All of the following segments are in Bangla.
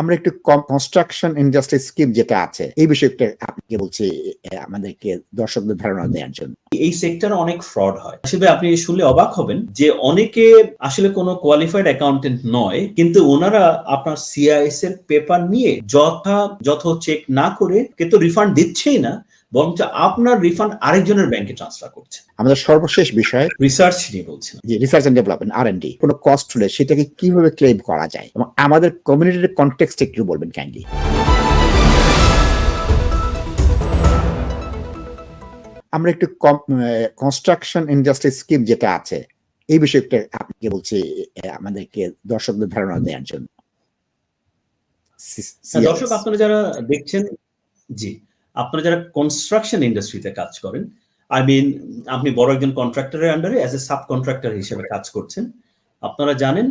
আমরা একটু কনস্ট্রাকশন ইন্ডাস্ট্রি স্কিম যেটা আছে, এই বিষয়টা আপনাকে বলছি আমাদেরকে দর্শকদের ধারণা দেওয়ার জন্য। এই সেক্টর অনেক ফ্রড হয়। আসলে আপনি শুনলে অবাক হবেন যে অনেকে আসলে কোনো কোয়ালিফাইড অ্যাকাউন্টেন্ট নয়, কিন্তু ওনারা আপনার সিআইএস এর পেপার নিয়ে যথা যথ চেক না করে কে তো রিফান্ড দিচ্ছেই না। বরঞ্চ আপনার রিফান্ড আরেকজনের ব্যাংকে ট্রান্সফার করছে। আমাদের সর্বশেষ বিষয় রিসার্চ নিয়ে বলছিলাম। যে research and development R D কোনো কস্ট হলে সেটাকে কীভাবে ক্লেম করা যায়? এবং আমাদের কমিউনিটির কনটেক্সট একটু বলবেন কাইন্ডলি আমরা একটু কনস্ট্রাকশন ইন্ডাস্ট্রি স্কিম যেটা আছে এই বিষয়টা আপনাকে বলছি আমাদেরকে দর্শকদের ধারণা দেওয়ার জন্য। হ্যাঁ, দর্শক আপনারা যারা দেখছেন জি। আপনারা যারা কনস্ট্রাকশন ইন্ডাস্ট্রিতে কাজ করেন আই মিন আপনি বড় একজন কন্ট্রাক্টরের আন্ডারে অ্যাজ এ সাব কন্ট্রাক্টর হিসেবে কাজ করছেন, আপনারা জানেন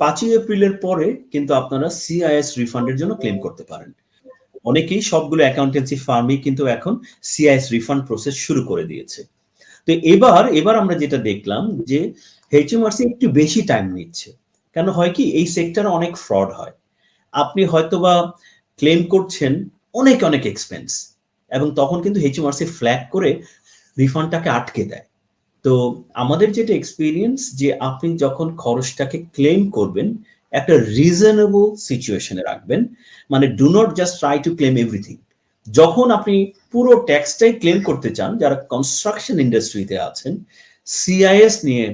পাঁচই এপ্রিলের পরে কিন্তু আপনারা সিআইএস রিফান্ডের জন্য ক্লেম করতে পারেন। অনেকেই সবগুলো অ্যাকাউন্টেন্সি ফার্মই কিন্তু এখন সিআইএস রিফান্ড প্রসেস শুরু করে দিয়েছে। তো এবার এবার আমরা যেটা দেখলাম যে এইচএমআরসি একটু বেশি টাইম নিচ্ছে। কেন হয় কি, এই সেক্টরে অনেক ফ্রড হয়। আপনি হয়তোবা ক্লেম করছেন অনেক অনেক এক্সপেন্স এবং তখন কিন্তু এইচএমআরসি ফ্ল্যাগ করে রিফান্ডটাকে আটকে দেয়। তো আমাদের যেটা এক্সপিরিয়েন্স যে আপনি যখন খরচটাকে ক্লেম করবেন, একটা রিজনেবল সিচুয়েশনে রাখবেন। মানে do not just try to claim everything যখন আপনি পুরো ট্যাক্সটাই ক্লেম করতে চান, যারা কনস্ট্রাকশন ইন্ডাস্ট্রিতে আছেন সিআইএস নিয়ে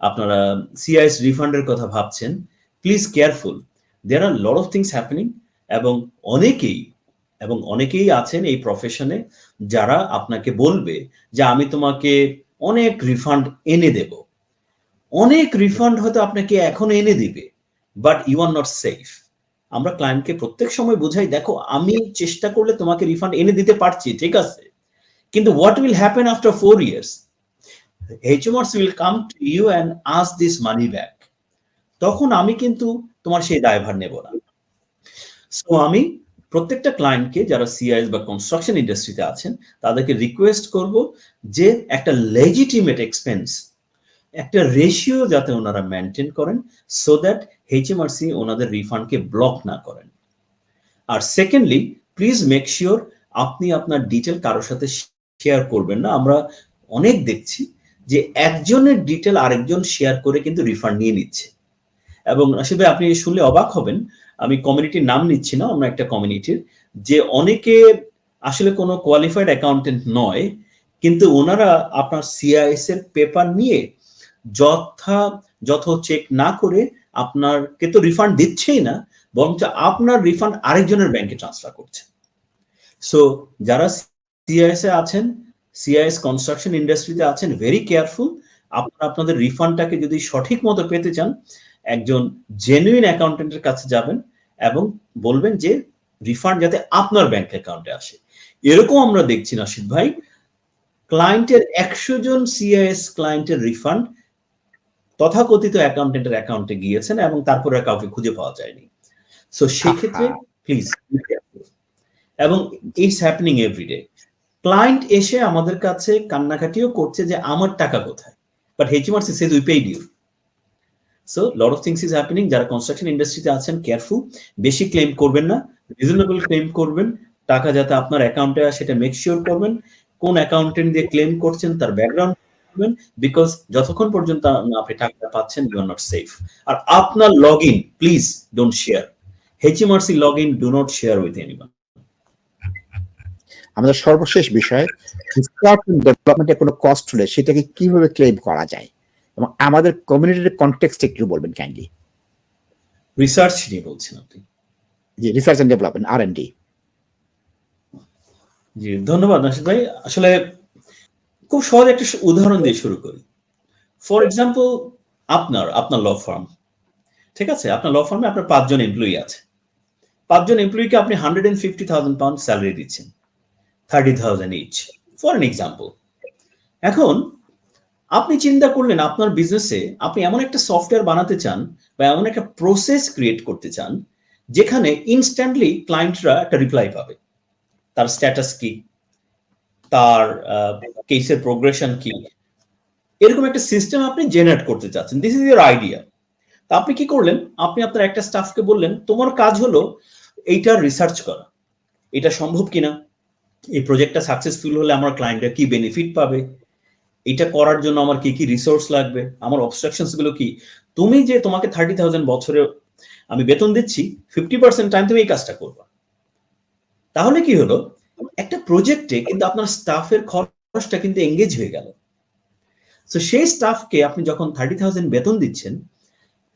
আপনারা সিআইএস রিফান্ডের কথা ভাবছেন please careful there are lot of things happening এবং অনেকেই এবং অনেকেই আছেন এই প্রফেশনে যারা আপনাকে বলবে যে আমি তোমাকে অনেক রিফান্ড এনে দেব। অনেক রিফান্ড হয়তো আপনাকে এখন এনে দিবে but you are not safe আমরা ক্লায়েন্টকে প্রত্যেক সময় বোঝাই, দেখো, আমি চেষ্টা করলে তোমাকে রিফান্ড এনে দিতে পারছি, ঠিক আছে? কিন্তু what will happen after four years HMRC will come to you and us this money back তখন আমি কিন্তু তোমার সেই দায়ভার নেব না। সো আমি প্রত্যেকটা ক্লায়েন্টকে যারা সিআইএস বা কনস্ট্রাকশন ইন্ডাস্ট্রিতে আছেন, তাদেরকে রিকোয়েস্ট করব যে একটা লেজিটিমেট এক্সপেন্স একটা রেশিও যাতে ওনারা মেনটেন করেন সো দ্যাট এইচএমআরসি ওনাদের রিফান্ডকে ব্লক না করেন। আর সেকেন্ডলি প্লিজ মেক শিওর আপনি আপনার ডিটেল কারোর সাথে শেয়ার করবেন না। আমরা অনেক দেখছি যে একজনের ডিটেল আরেকজন শেয়ার করে কিন্তু রিফান্ড নিয়ে নিচ্ছে। এবং আসলে আপনি শুনলে অবাক হবেন আমি কমিউনিটির নাম নিচ্ছি না, অন্য একটা কমিউনিটির যে অনেকে আসলে কোনো কোয়ালিফাইড অ্যাকাউন্টেন্ট নয়, কিন্তু ওনারা আপনার সিআইএস এর পেপার নিয়ে যথা, যথ চেক না করে আপনারকে তো রিফান্ড দিচ্ছেই না, বরঞ্চ আপনার রিফান্ড আরেকজনের ব্যাংকে ট্রান্সফার করছে। সো যারা সিআইএস এ আছেন সিআইএস কনস্ট্রাকশন ইন্ডাস্ট্রিতে আছেন ভেরি কেয়ারফুল আপনারা আপনাদের রিফান্ডটাকে যদি সঠিক মতো পেতে চান, একজন জেনুইন অ্যাকাউন্টেন্টের কাছে যাবেন এবং বলবেন যে রিফান্ড যাতে আপনার ব্যাংক অ্যাকাউন্টে আসে। এরকম আমরা দেখছি নাসিদ ভাই ক্লায়েন্টের একশো জন সিআইএস ক্লায়েন্টের রিফান্ড তথাকথিত অ্যাকাউন্টেন্টের অ্যাকাউন্টে গিয়েছেন এবং তারপরে কাউকে খুঁজে পাওয়া যায়নি। সো সেক্ষেত্রে প্লিজ এবং ইটস হ্যাপেনিং এভরিডে ক্লায়েন্ট এসে আমাদের কাছে কান্নাকাটিও করছে যে আমার টাকা কোথায়? But HMRC says we paid you so lot of things is happening যারা কনস্ট্রাকশন ইন্ডাস্ট্রিতে আছেন কেয়ারফুল বেশি ক্লেম করবেন না। রিজনেবল ক্লেম করবেন। টাকা যাতে আপনার অ্যাকাউন্টে আসে, সেটা মেক শিওর করবেন। কোন অ্যাকাউন্টেন্ট দিয়ে ক্লেম করছেন, তার ব্যাকগ্রাউন্ড করবেন। বিকজ যতক্ষণ পর্যন্ত আপনি টাকাটা পাচ্ছেন ইউ আর নট সেফ আর আপনার log in please don't share HMRC log in do not share with anyone আমাদের সর্বশেষ বিষয় ডেভেলপমেন্টে কোনো কস্ট হলে সেটাকে কীভাবে ক্লেম করা যায়? এবং আমাদের কমিউনিটির কনটেক্সট একটু বলবেন কাইন্ডলি রিসার্চ নিয়ে বলছেন আপনি? যে research and development R D জি ধন্যবাদ নাসিদ ভাই। আসলে খুব সহজ একটা উদাহরণ দিয়ে শুরু করি। ফর এক্সাম্পল আপনার আপনার ল ফার্ম ঠিক আছে? আপনার ল ফার্মে আপনার পাঁচজন এমপ্লয়ি আছে। পাঁচজন এমপ্লয়িকে আপনি hundred and fifty thousand pound salary দিচ্ছেন। Thirty thousand each for an example এখন আপনি চিন্তা করলেন আপনার বিজনেসে আপনি এমন একটা সফটওয়্যার বানাতে চান বা এমন একটা প্রসেস ক্রিয়েট করতে চান, যেখানে ইনস্ট্যান্টলি ক্লায়েন্টরা একটা রিপ্লাই পাবে। তার স্ট্যাটাস কি? তার কেসের প্রোগ্রেশন কি? এরকম একটা সিস্টেম আপনি জেনারেট করতে চাচ্ছেন। দিস ইজ ইয়ার আইডিয়া তা আপনি কি করলেন? আপনি আপনার একটা স্টাফকে বললেন, তোমার কাজ হলো এইটার রিসার্চ করা। এটা সম্ভব কিনা? এই প্রজেক্টটা সাকসেসফুল হলে আমার ক্লায়েন্টরা কি বেনিফিট পাবে? এটা করার জন্য আমার কি কি রিসোর্স লাগবে? আমার অবস্ট্রাকশনসগুলো কি? তুমি যে তোমাকে থার্টি থাউজেন্ড বছরে আমি বেতন দিচ্ছি ফিফটি পার্সেন্ট টাইম তুমি এই কাজটা করবা। তাহলে কি হলো? একটা প্রজেক্টে কিন্তু আপনার স্টাফের খরচটা কিন্তু এঙ্গেজ হয়ে গেল। তো সেই স্টাফকে আপনি যখন থার্টি থাউজেন্ড বেতন দিচ্ছেন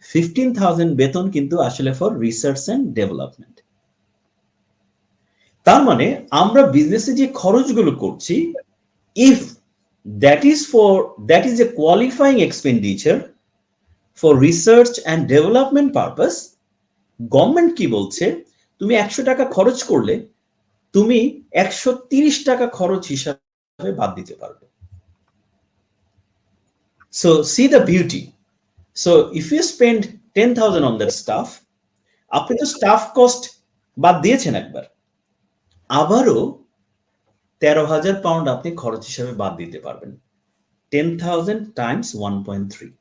ফিফটিন থাউজেন্ড বেতন কিন্তু আসলে ফর রিসার্চ অ্যান্ড ডেভেলপমেন্ট তার মানে আমরা বিজনেসে যে খরচগুলো করছি if that is for that is a qualifying expenditure for research and development purpose government কি বলছে? তুমি একশো টাকা খরচ করলে তুমি একশো তিরিশ টাকা খরচ হিসাবে বাদ দিতে পারবে। So see the beauty so if you spend ten thousand on that staff আপনি তো স্টাফ কস্ট বাদ দিয়েছেন একবার। আবারও তেরো হাজার পাউন্ড আপনি খরচ হিসাবে বাদ দিতে পারবেন। Ten thousand times one point three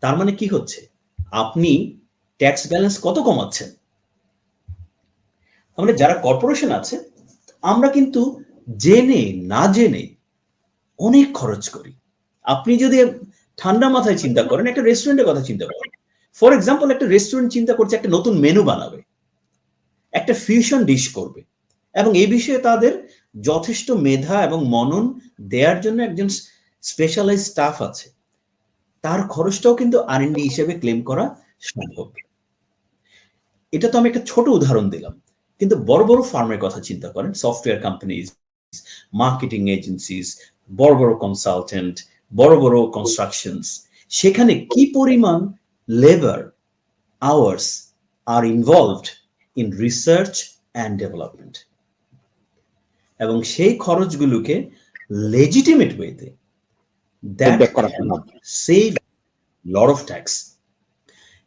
তার মানে কি হচ্ছে? আপনি ট্যাক্স ব্যালেন্স কত কমাচ্ছেন? মানে যারা কর্পোরেশন আছে, আমরা কিন্তু জেনে, না জেনে অনেক খরচ করি। আপনি যদি ঠান্ডা মাথায় চিন্তা করেন, একটা রেস্টুরেন্টের কথা চিন্তা করেন। ফর এক্সাম্পল একটা রেস্টুরেন্ট চিন্তা করছে, একটা নতুন মেনু বানাবে। একটা ফিউশন ডিশ করবে। এবং এই বিষয়ে তাদের যথেষ্ট মেধা এবং মনন দেওয়ার জন্য একজন স্পেশালাইজ স্টাফ আছে। তার খরচটাও কিন্তু আর হিসেবে ক্লেম করা সম্ভব। এটা তো আমি একটা ছোট উদাহরণ দিলাম, কিন্তু বড় বড় ফার্মের কথা চিন্তা করেন সফটওয়্যার কোম্পানিজ মার্কেটিং এজেন্সিস বড় বড় কনসালটেন্ট বড় বড় কনস্ট্রাকশনস সেখানে কি পরিমাণ labour hours R involved in research and development এবং সেই খরচগুলোকে লেজিটিমেট ওয়েতে সেভ লট অফ ট্যাক্স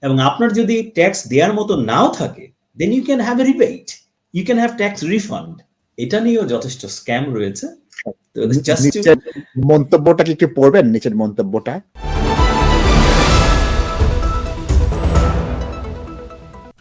এবং আপনার যদি ট্যাক্স দেওয়ার মতো নাও থাকে then you can have a rebate you can have tax refund এটা নিয়েও যথেষ্ট স্ক্যাম রয়েছে। মন্তব্যটা কি একটু পড়বেন নিচের মন্তব্যটা।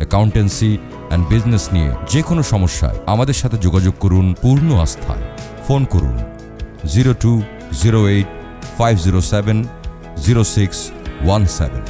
accountancy and business নিয়ে যে কোনো সমস্যায় আমাদের সাথে যোগাযোগ করুন পূর্ণ আস্থায়। ফোন করুন zero two zero eight five zero seven zero six one seven.